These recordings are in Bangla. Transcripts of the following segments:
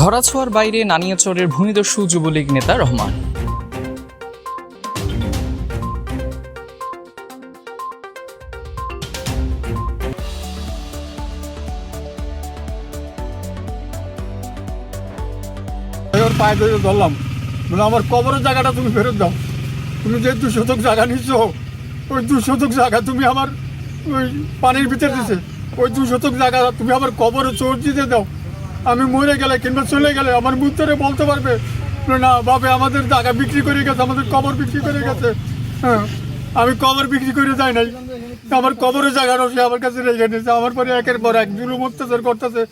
ধরাছোঁয়ার বাইরে নানিয়াচরের ভূমিদস্যু যুবলীগ নেতা রহমান। পায়ে ধরে ধরলাম। আমার কবরের জায়গাটা তুমি ফেরত দাও। তুমি যে দু শতক জায়গা নিচ্ছ ওই দু শতক জায়গা তুমি আমার ওই পানির ভিতরে দিছে ওই দু শতক জায়গা তুমি আমার কবরে চোর দিতে দাও। আমি মরে গেলে কিংবা চলে গেলে আমার মুখ বলতে পারবে না বাবা আমাদের জায়গা বিক্রি করে গেছে, আমাদের কবর বিক্রি করে গেছে। হ্যাঁ আমি কবর বিক্রি করে যাই নাই। আমার কবরের জায়গাটাও সে আমার কাছে রেখে নিয়েছে আমার পরে একের পর এক জুলুম অত্যাচার করতেছে।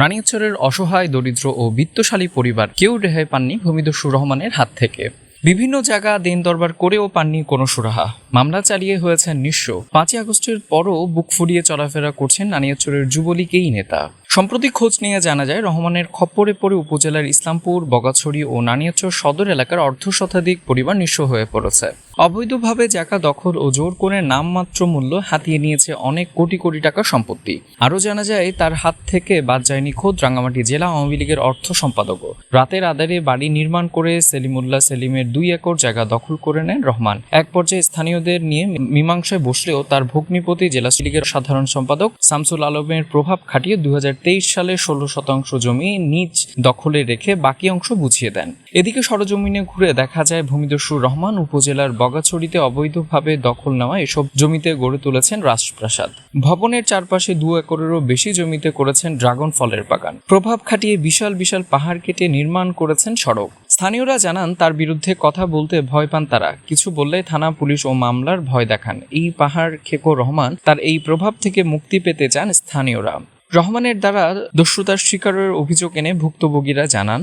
নানিয়াচরের অসহায়, দরিদ্র ও বিত্তশালী পরিবার কেউ রেহাই পাননি ভূমিদস্যু রহমানের হাত থেকে। বিভিন্ন জায়গা, দিন দরবার করেও পাননি কোনো সুরাহা। মামলা চালিয়ে হয়েছেন নিঃস্ব। পাঁচই আগস্টের পরও বুক ফুরিয়ে চলাফেরা করছেন নানিয়াচরের যুবলীগ এই নেতা। সম্প্রতি খোঁজ নিয়ে জানা যায়, রহমানের খপ্পরে পড়ে উপজেলার ইসলামপুর, বগাছড়ি ও নানিয়াচর সদর এলাকার অর্ধ শতাধিক পরিবার নিঃস্ব হয়ে পড়েছে। অবৈধভাবে জায়গা দখল ও জোর করে নামমাত্র মূল্য হাতিয়ে নিয়েছে অনেক কোটি কোটি টাকা সম্পত্তি। আরও জানা যায়, তার হাত থেকে বাদ যায়নি খোদ রাঙ্গামাটি জেলা আওয়ামী লীগের অর্থ সম্পাদকও। রাতের আধারে বাড়ি নির্মাণ করে সেলিমুল্লাহ সেলিমের দুই একর জায়গা দখল করে নেন রহমান। এক পর্যায়ে স্থানীয়দের নিয়ে মীমাংসায় বসলেও তার ভগ্নিপতি জেলা লীগের সাধারণ সম্পাদক শামসুল আলমের প্রভাব খাটিয়ে দুই হাজার সালে ষোলো শতাংশ জমি নিজ দখলে রেখে বাকি অংশ বুঝিয়ে দেন। এদিকে সরজমিনে ঘুরে দেখা যায় ভূমিদস্যু রহমান উপজেলার বগাছড়িতে অবৈধভাবে দখল নেওয়া এসব জমিতে গড়ে তুলেছেন রাজপ্রাসাদ। ভবনের চারপাশে দু একরেরও বেশি জমিতে করেছেন ড্রাগন ফলের বাগান। প্রভাব খাটিয়ে বিশাল বিশাল পাহাড় কেটে নির্মাণ করেছেন সড়ক। স্থানীয়রা জানান, তার বিরুদ্ধে কথা বলতে ভয় পান তারা। কিছু বললে থানা, পুলিশ ও মামলার ভয় দেখান। এই পাহাড় খেকো রহমান তার এই প্রভাব থেকে মুক্তি পেতে চান স্থানীয়রা। রহমানের দ্বারা দস্যুতার শিকারের অভিযোগ এনে ভুক্তভোগীরা জানান।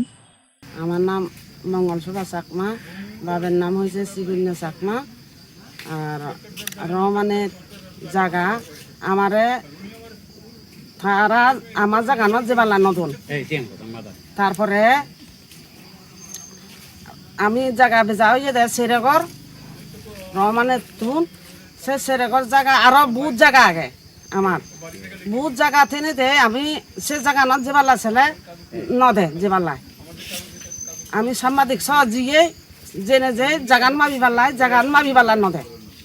আমার নাম মঙ্গলসোভা চাকমা বাবার নাম হয়েছে শিগুন্য চাকমা। আর রহমানের জায়গা আমারে তারা আমার জায়গা ন যেবালা নতুন। তারপরে আমি জায়গা বেজা হয়ে দেয় সেরেগর রহমানের তুন সে সেরেগর জায়গা আরও বহুত জায়গা আগে। আমার। বহুত জায়গা থেকে দে আমি সে জায়গা ন যেবালা ছেলে নদে যেবালায় আমি সাংবাদিক সহ জিয়ে জেনে যে জাগান মাবি পাল্লাই জাগান মাবি পাল্লাই নদে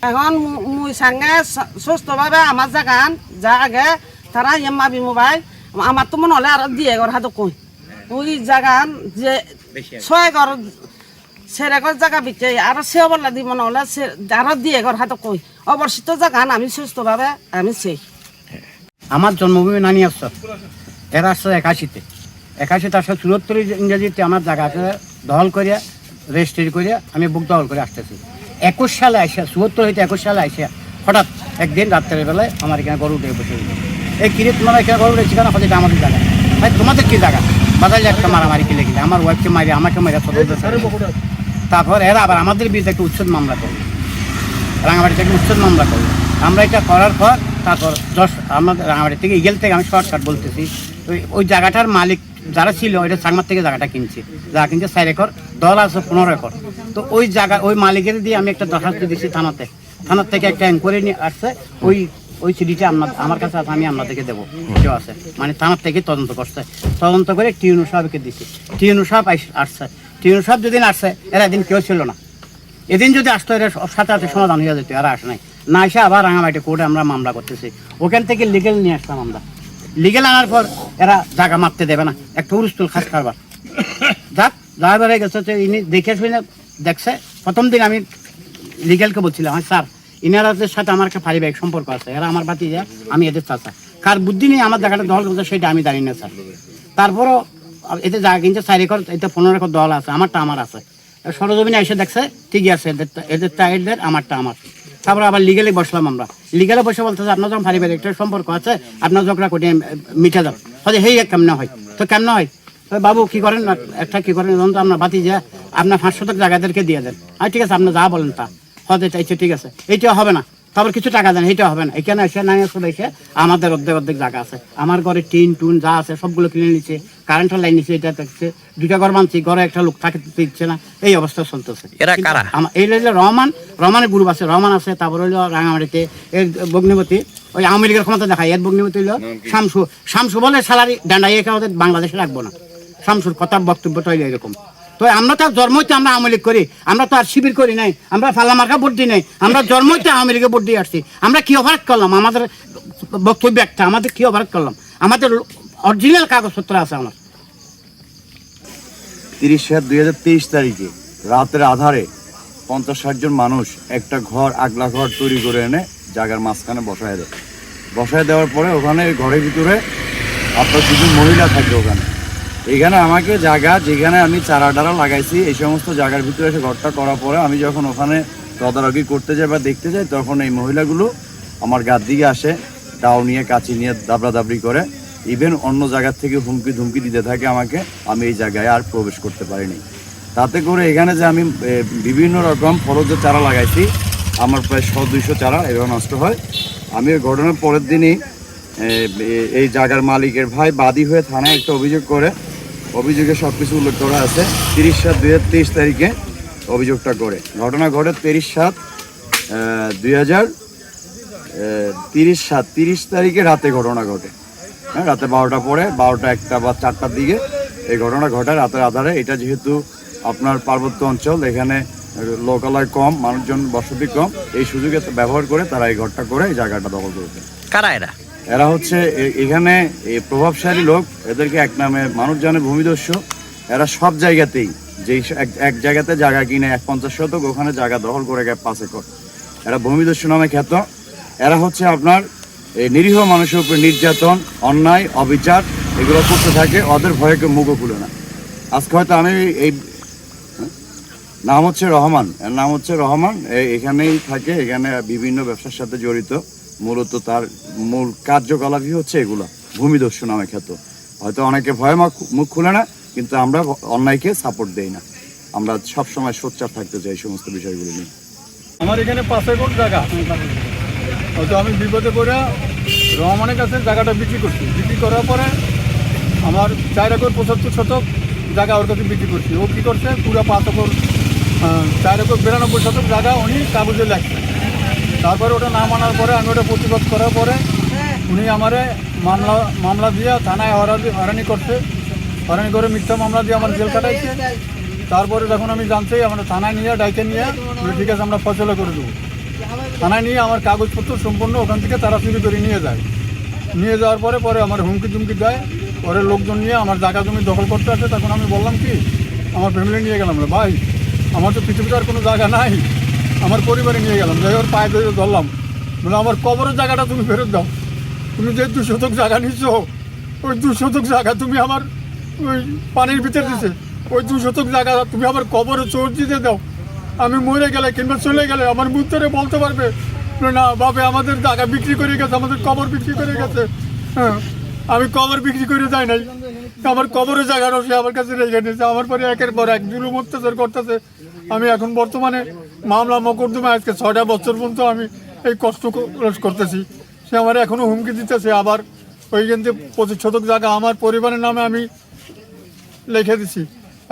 এখন মুই সাঙ্গে সুস্থভাবে আমার জাগান যা আগে তারা ইয়ে মাবি মোবাইল আমার তো মনে হলে আর দিয়ে ঘর হাতে কই। ওই জাগান যে ছয় ঘর সেরে ঘর জায়গা বিকে আর সে বললা দি মনে হলে সে আরও দিয়ে ঘর হাতে কই। অবস্থিত জাগান আমি সুস্থভাবে আমি সেই। আমার জন্মভূমি নানি আসছে এরা আসছে একাশিতে। একাশিতে আসছে চুয়াত্তর ইংরেজিতে আমার জায়গাটা দখল করিয়া রেজিস্ট্রি করিয়া আমি বুক দখল করে আসতেছি। একুশ সালে আসে চুয়াত্তর হইতে একুশ সালে আসে হঠাৎ একদিন রাত্রের বেলায় আমার এখানে গরু উঠে বসে এই কিরে, তোমার এখানে গরু উঠেছি কেন? হয়তো আমাদের জায়গা। ভাই, তোমাদের কি জায়গা? বাজারে একটা মারামারি কিলে কিলে আমার ওয়াইফকে মারি আমাকে মারি তারপর এরা আবার আমাদের বিরুদ্ধে একটা উচ্ছেদ মামলা করল। রাঙামাটি থেকে উচ্ছেদ মামলা করল। আমরা এটা করার পর তারপর দশ আমাদের রাঙামাটি থেকে ইগেল থেকে আমি শর্টকাট বলতেছি। ওই জায়গাটার মালিক যারা ছিল, ওইটা চাংমার থেকে জায়গাটা কিনছে। যারা কিনছে চার একর, দল আছে পনেরো একর। তো ওই জায়গা, ওই মালিকের দিয়ে আমি একটা দরখাস্ত দিচ্ছি থানাতে। থানার থেকে একটা এনকোয়ারি নিয়ে আসছে, ওই ওই সিডিটা আপনার আমার কাছে আছে, আমি আপনাদেরকে দেবো। কেউ আছে? মানে থানার থেকে তদন্ত করছে। তদন্ত করে টিউনু সাহেবকে দিচ্ছি টিউনু সাহেব আসছে। টিউনু সাহেব যেদিন আসছে, এরা দিন কেউ ছিল না। এদিন যদি আসতো, এরা সাথে সাথে সমাধান হয়ে যেত, এরা আসে নাই। না এসে আবার রাঙামাটি কোর্টে আমরা মামলা করতেছি। ওখান থেকে লিগেল নিয়ে আসতাম আমরা। লিগেল আনার পর এরা জায়গা মারতে দেবে না। একটা উরুস্তুল খাস কারবার। যাক ড্রাইভার হয়ে গেছে ইনি দেখে শুনে দেখছে। প্রথম দিন আমি লিগেলকে বলছিলাম হ্যাঁ স্যার ইনারাদের সাথে আমার একটা পারিবারিক সম্পর্ক আছে, এরা আমার বাতি যায় আমি এদের চাচা। কার বুদ্ধি নিয়ে আমার জায়গাটা দল করছে সেটা আমি জানি না, স্যার। তারপরও এতে জায়গা কিনছে চার একর, এতে পনেরো একর দল আছে, আমারটা আমার আছে। সরজমিনে এসে দেখছে, ঠিকই আছে, এদের এদের এদের, আমারটা আমার। তারপর আবার লিগেলে বসলাম আমরা। লিগেলে বসে বলতেছে, আপনার যখন পারিবারিক একটা সম্পর্ক আছে, আপনার ঝগড়া কোটি মিঠা দাও হয়তো হেই কেমন হয়? তো কেমন হয়? বাবু, কি করেন? একটা কি করেন? তো আমরা বাতি যা আপনার পাঁচশো জায়গাদেরকে দিয়ে দেন। আর ঠিক আছে, আপনি যা বলেন তা। হয়তো চাইছে ঠিক আছে। এইটা হবে না। তারপর কিছু টাকা দেন এইটা হবে না। এখানে এসে না এসে এসে আমাদের অর্ধেক অর্ধেক জায়গা আছে। আমার ঘরে টিন টুন যা আছে সবগুলো কিনে নিচ্ছে কারেন্টের লাইন নিচ্ছে এটা দেখছে। দুইটা ঘর মানছি ঘরে একটা লোক থাকে দিচ্ছে না। এই অবস্থা চলতেছে। এরা কারা? এই হইল রহমান রহমানের গ্রুপ আছে রহমান আছে তারপর হইল রাঙামাটিতে। এর বগ্নিপতি ওই আওয়ামী লীগের ক্ষমতা দেখায় এর বগ্নিপতি হইল শামসু। শামসু বলে স্যালারি ডান্ডাই একে আমাদের বাংলাদেশে রাখব না। শামসুর কথা বক্তব্য তো এরকম। তো আমরা তো আর জন্মইতে আমরা আওয়ামী লীগ করি, আমরা তো আর শিবির করি নাই, আমরা ফাল্লা মার্কা ভোট দিই নাই, আমরা জন্মইতে আওয়ামী লীগে ভোট দিয়ে আসছি। আমরা কি অপরাধ করলাম? আমাদের বক্তব্য একটা, আমাদের কি অপরাধ করলাম? আমাদের অরিজিনাল কাগজপত্র আছে আমার। তিরিশ সাত দুই হাজার তেইশ তারিখে, রাতের আধারে পঞ্চাশ ষাট জন মানুষ একটা ঘর, আগলা ঘর তৈরি করে এনে জায়গার মাঝখানে বসায় দেয়। বসায় দেওয়ার পরে ওখানে ঘরের ভিতরে আপনার দুজন মহিলা থাকে ওখানে। এখানে আমাকে জায়গা যেখানে আমি চারা ডারা লাগাইছি, এই সমস্ত জায়গার ভিতরে এসে ঘরটা করার পরে আমি যখন ওখানে তদারকি করতে যাই বা দেখতে যাই, তখন এই মহিলাগুলো আমার গার দিকে আসে দাও নিয়ে, কাচি নিয়ে দাবড়া দাবড়ি করে। ইভেন অন্য জায়গার থেকে হুমকি ধুমকি দিতে থাকে আমাকে, আমি এই জায়গায় আর প্রবেশ করতে পারিনি। তাতে করে এখানে যে আমি বিভিন্ন রকম ফলজের চারা লাগাইছি, আমার প্রায় শ, দুইশো চারা এভাবে নষ্ট হয়। আমি ওই ঘটনার পরের দিনই এই জায়গার মালিকের ভাই বাদী হয়ে থানায় একটা অভিযোগ করে অভিযোগে সব কিছু উল্লেখ করা আছে। তিরিশ সাত দুই হাজার তেইশ তারিখে অভিযোগটা করে। ঘটনা ঘটে তিরিশ সাত দুই হাজার তিরিশ সাত, তিরিশ তারিখে রাতে ঘটনা ঘটে। হ্যাঁ রাতে বারোটা পরে, বারোটা একটা বা চারটার দিকে এই ঘটনা ঘটে। রাতের আধারে এটা যেহেতু আপনার পার্বত্য অঞ্চল, এখানে লোকালয় কম, মানুষজন বসতি কম, এই সুযোগে ব্যবহার করে তারা এই ঘরটা করে এই জায়গাটা দখল করেছে। কারা এরা? এরা হচ্ছে এখানে প্রভাবশালী লোক, এদেরকে এক নামে মানুষ জানে, ভূমিদস্যু। এরা সব জায়গাতেই স- এক- জায়গাতে জায়গা কিনে, এক পঞ্চাশ শতক, ওখানে জায়গা দখল করে গেছে পাঁচ একর। এরা ভূমিদস্যু নামে খ্যাত। এরা হচ্ছে আপনার এই নিরীহ মানুষের উপর নির্যাতন, অন্যায়, অবিচার, এগুলো করতে থাকে, ওদের ভয়ে কেউ মুখও খুলে না। আজকে হয়তো আমি এই? নাম হচ্ছে রহমান। এর নাম হচ্ছে রহমান। এখানেই থাকে, এখানে বিভিন্ন ব্যবসার সাথে জড়িত। মূলত তার মূল কার্যকলাপই হচ্ছে এগুলা ভূমিদস্যু নামে খ্যাত। হয়তো অনেকে ভয়ে মুখ- খুলে না, কিন্তু আমরা অন্যায়কে সাপোর্ট দেই না। আমরা সবসময় সোচ্চার থাকতে চাই সমস্ত বিষয়গুলো নিয়ে। আমার এখানে পাঁচ একর জায়গা। হয়তো আমি বিপদে পড়ে রহমানের কাছে জায়গাটা বিক্রি করছি। বিক্রি করার পরে আমার চার একর পঁচাত্তর শতক জায়গা ওর কাছে বিক্রি করছি। ও কী করছে? পুরো পাঁচ একর চার একর বিরানব্বই শতক জায়গা উনি কাগজে লাগছে তারপরে ওটা না মানার পরে আমি ওটা প্রতিবাদ করার পরে উনি আমারে মামলা মামলা দিয়ে থানায় হরানি হরানি করছে। হরানি করে মিথ্যা মামলা দিয়ে আমার জেল কাটাইছে। তারপরে যখন আমি জানছি, আমরা থানায় নিয়ে, ডাইকে নিয়ে ঠিক আছে, আমরা ফসলে করে দেবো। থানায় নিয়ে আমার কাগজপত্র সম্পূর্ণ ওখান থেকে তারা চুরি করে নিয়ে যায়। নিয়ে যাওয়ার পরে পরে আমার হুমকি তুমকি দেয়। পরে লোকজন নিয়ে আমার জায়গা জমি দখল করতে আসে। তখন আমি বললাম কি, আমার ফ্যামিলি নিয়ে গেলাম ভাই। আমার তো পৃথিবীতে আর কোনো জায়গা নাই। আমার পরিবারে নিয়ে গেলাম, যাই ওর পায়ে ধরে ধরলাম। বলে, আমার কবরের জায়গাটা তুমি ফেরত দাও। তুমি যে দু শতক জায়গা নিচ্ছ ওই দু শতক জায়গা তুমি আমার ওই পানির ভিতরে দিছে। ওই দু শতক জায়গা তুমি আমার কবরে চোর দিতে দাও। আমি মরে গেলে কিংবা চলে গেলে আমার ধরে বলতে পারবে? না বাবা আমাদের জায়গা বিক্রি করে গেছে, আমাদের কবর বিক্রি করে গেছে। হ্যাঁ আমি কবর বিক্রি করে যাই নাই। আমার কবরের জায়গাটাও সে আমার কাছে রেখে নিয়েছে আমার পরে একের পর এক জুলুম অত্যাচার করতেছে। আমি এখন বর্তমানে মামলা মকদ্দমা আজকে ছয়টা বছর পর্যন্ত আমি এই কষ্ট করতেছি। সে আমার এখনও হুমকি দিতেছে, আবার ওইখান থেকে পঁচিশ শতক জায়গা আমার পরিবারের নামে আমি লিখে দিছি।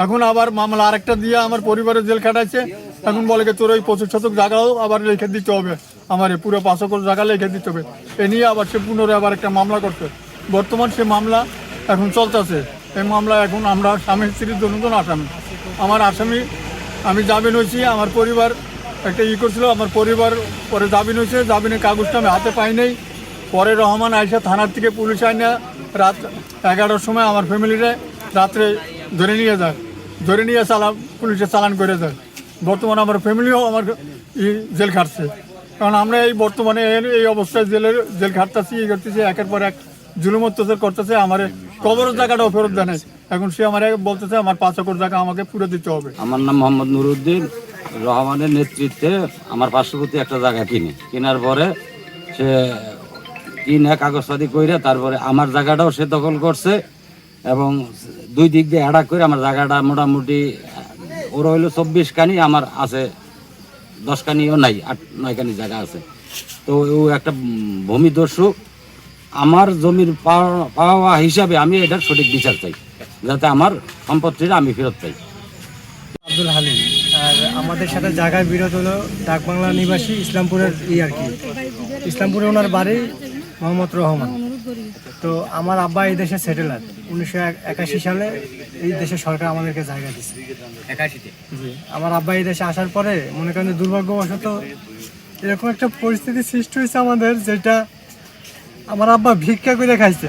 এখন আবার মামলা আরেকটা দিয়ে আমার পরিবারের জেল খাটাইছে। এখন বলে তোর ওই পঁচিশ শতক জায়গাও আবার লিখে দিতে হবে। আমার পুরো পাঁচ জায়গা লিখে দিতে হবে। এ নিয়ে আবার সে পুনরায় আবার একটা মামলা করছে। বর্তমান সে মামলা এখন চলতেছে। এই মামলা এখন আমরা স্বামী স্ত্রীর দুজন আসামি আমার আসামি আমি জামিন হয়েছি, আমার পরিবার একটা ই করছিল, আমার পরিবার পরে জামিন হয়েছে, জামিনের কাগজটা আমি হাতে পাই নাই। পরে রহমান আইসা থানার থেকে পুলিশ আইনা রাত এগারোটার সময় আমার ফ্যামিলিরে রাত্রে ধরে নিয়ে যায়। ধরে নিয়ে চালান পুলিশে চালান করে যায় বর্তমানে আমার ফ্যামিলিও আমার জেল খাটছে। কারণ আমরা এই বর্তমানে এই- অবস্থায় জেলের জেল খাটতেছি, ই করতেছি, একের পর এক জুলুম অত্যাচার করতেছে, আমার কবরের জায়গাটাও ফেরত দেয়। এখন সে আমার বলতেছে, আমার পাঁচ একর জায়গা আমাকে পুরো দিতে হবে। আমার নাম মোহাম্মদ নুরুদ্দিন রহমানের নেতৃত্বে আমার পার্শ্ববর্তী একটা জায়গা কিনে। কেনার পরে সে কিনে কাগজপাতি কইরে তারপরে আমার জায়গাটাও সে দখল করছে এবং দুই দিক দিয়ে অ্যাডাক করে আমার জায়গাটা মোটামুটি, ওর হইল চব্বিশ কানি আমার আছে দশ কানিও নাই, আট নয় কানি জায়গা আছে। তো ও একটা ভূমিদস্যু। আমার জমির পাওয়া হিসাবে আমি এটার সঠিক বিচার চাই। যাতে আমার সম্পত্তিটা আমি ফেরত পাই। আব্দুল হালিম আর আমাদের সাথে জায়গায় বিরোধ হলো ডাকবাংলা নিবাসী ইসলামপুরের ই আর কি। ইসলামপুরে ওনার বাড়ি মোহাম্মদ রহমান। তো আমার আব্বা এই দেশে সেটেলার। উনিশশো একাশি সালে এই দেশে সরকার আমাদেরকে জায়গা দিচ্ছে একাশিতে? জি। আমার আব্বা এই দেশে আসার পরে মনে করেন দুর্ভাগ্যবশত এরকম একটা পরিস্থিতি সৃষ্টি হয়েছে আমাদের যেটা আমার আব্বা ভিক্ষা করে খাইছে।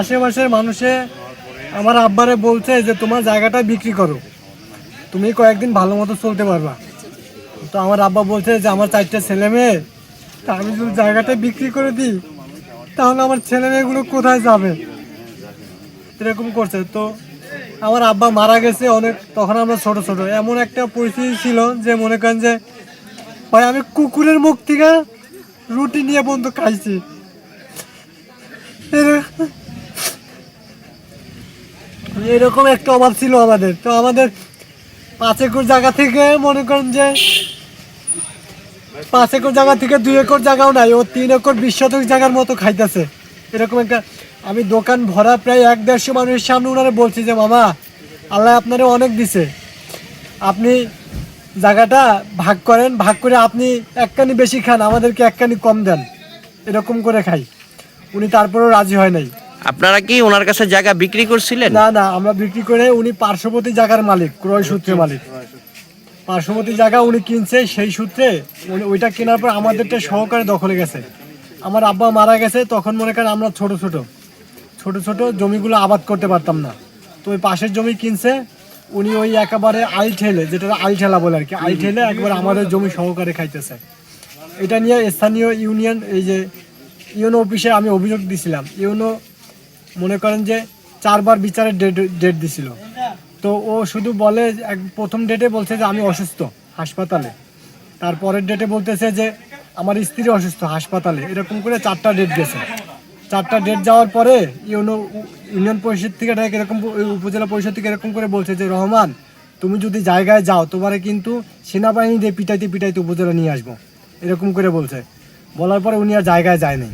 আশেপাশের মানুষে আমার আব্বারে বলছে যে, তোমার জায়গাটা বিক্রি করো। তুমি কয়েকদিন ভালো মতো চলতে পারবা। তো আমার আব্বা বলছে যে, আমার চারটে ছেলে মেয়ে, তা আমি যদি জায়গাটা বিক্রি করে দিই, তাহলে আমার ছেলে মেয়েগুলো কোথায় যাবে? এরকম করছে। তো আমার আব্বা মারা গেছে অনেক, তখন আমরা ছোট ছোট। এমন একটা পরিস্থিতি ছিল যে, মনে করেন যে, ভাই, আমি কুকুরের মুখ থেকে রুটি নিয়ে বন্ধু খাইছি। এরকম একটা অভাব ছিল আমাদের। তো আমাদের পাঁচ একর জায়গা থেকে মনে করেন যে পাঁচ একর জায়গা থেকে দুই একর জায়গাও নাই, ও তিন একর বিশ শতক জায়গার মতো খাইতেছে। এরকম একটা, আমি দোকান ভরা প্রায় এক দেড়শো মানুষের সামনে ওনারা বলছি যে, মামা, আল্লাহ আপনারে অনেক দিছে। আপনি জায়গাটা ভাগ করেন, ভাগ করে আপনি একখানি বেশি খান, আমাদেরকে একখানি কম দেন। এরকম করে খাই। উনি তারপরেও রাজি হয় নাই। আপনারা কি ওনার কাছে জায়গা বিক্রি করছিলেন? না না, আমরা বিক্রি করে উনি পার্শ্ববর্তী জায়গার মালিক, ক্রয় সূত্রে মালিক। পার্শ্ববর্তী জায়গা উনি কিনছে, সেই সূত্রে ওইটা কেনার পর আমাদেরটা সহকারে দখলে গেছে। আমার আব্বা মারা গেছে, তখন মনে করেন আমরা ছোট ছোট। ছোট ছোট জমিগুলো আবাদ করতে পারতাম না। তো ওই পাশের জমি কিনছে, উনি ওই একেবারে আল ঠেলে, যেটা আল ঠেলা বলে আর কি, আল ঠেলে একবার আমাদের জমি সহকারে খাইতেছে। এটা নিয়ে স্থানীয় ইউনিয়ন, এই যে ইউনো অফিসে আমি অভিযোগ দিছিলাম। ইউনো মনে করেন যে চারবার বিচারের ডেট ডেট দিছিল। তো ও শুধু বলে, এক, প্রথম ডেটে বলছে যে আমি অসুস্থ হাসপাতালে। তারপরের ডেটে বলতেছে যে আমার স্ত্রী অসুস্থ হাসপাতালে। এরকম করে চারটা ডেট গেছে। চারটা ডেট যাওয়ার পরে ইউনো, ইউনিয়ন পরিষদ থেকে এরকম উপজেলা পরিষদ থেকে এরকম করে বলছে যে, রহমান, তুমি যদি জায়গায় যাও, তোমারে কিন্তু সেনাবাহিনী দিয়ে পিটাইতে পিটাইতে উপজেলা নিয়ে আসব। এরকম করে বলছে। বলার পরে উনি আর জায়গায় যায় নাই।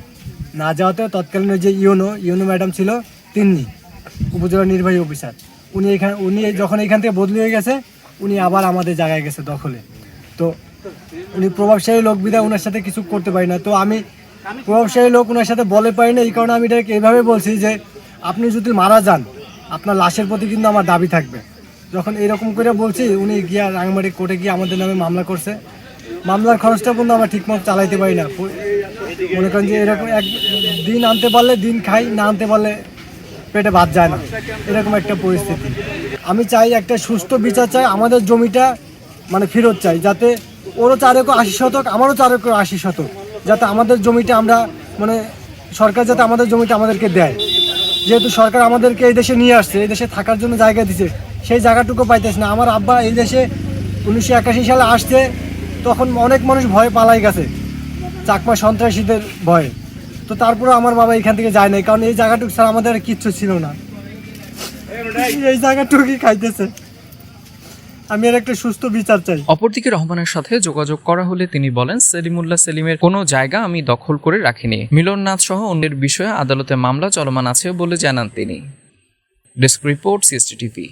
না যাওয়াতে তৎকালীন যে ইউনো ইউনো ম্যাডাম ছিল তিনি উপজেলা নির্বাহী অফিসার। উনি এখানে, উনি যখন এখান থেকে বদলি হয়ে গেছে, উনি আবার আমাদের জায়গায় গেছে দখলে। তো উনি প্রভাবশালী লোক বিধায় ওনার সাথে কিছু করতে পারি না। তো আমি প্রভাবশালী লোক ওনার সাথে বলে পারি না, এই কারণে আমি এটাকে এইভাবে বলছি যে, আপনি যদি মারা যান, আপনার লাশের প্রতি কিন্তু আমার দাবি থাকবে। যখন এরকম করে বলছি, উনি গিয়া রাঙমারি কোর্টে গিয়ে আমাদের নামে মামলা করছে। মামলার খরচটা পর্যন্ত আমরা ঠিকমতো চালাইতে পারি না। মনে করেন যে এরকম এক দিন আনতে পারলে দিন খাই, না আনতে পারলে পেটে ভাত যায় না। এরকম একটা পরিস্থিতি। আমি চাই একটা সুস্থ বিচার চাই, আমাদের জমিটা মানে ফেরত চাই, যাতে ওরও চার একর আশি শতক, আমারও চার একর আশি শতক, যাতে আমাদের জমিটা আমরা মানে সরকার যাতে আমাদের জমিটা আমাদেরকে দেয়। যেহেতু সরকার আমাদেরকে এই দেশে নিয়ে আসছে, এই দেশে থাকার জন্য জায়গা দিছে, সেই জায়গাটুকু পাইতেছে না। আমার আব্বা এই দেশে উনিশশো একাশি সালে আসছে তখন অনেক মানুষ ভয়ে পালাই গেছে। চাকমা সন্ত্রাসীদের ভয়ে। তো তারপরে আমার বাবা এখান থেকে যায় নাই, কারণ এই জায়গাটুকু ছাড়া আমাদের কিচ্ছু ছিল না। এই জায়গাটুকুই খাইতেছে। আমি এর একটা সুস্থ বিচার চাই। অপরদিকে রহমানের সাথে যোগাযোগ করা হলে তিনি বলেন, সেলিমুল্লাহ সেলিমের কোনো জায়গা আমি দখল করে রাখিনি। মিলননাথ সহ অন্যের বিষয়ে আদালতে মামলা চলমান আছে বলে জানান তিনি। Desk report CST TV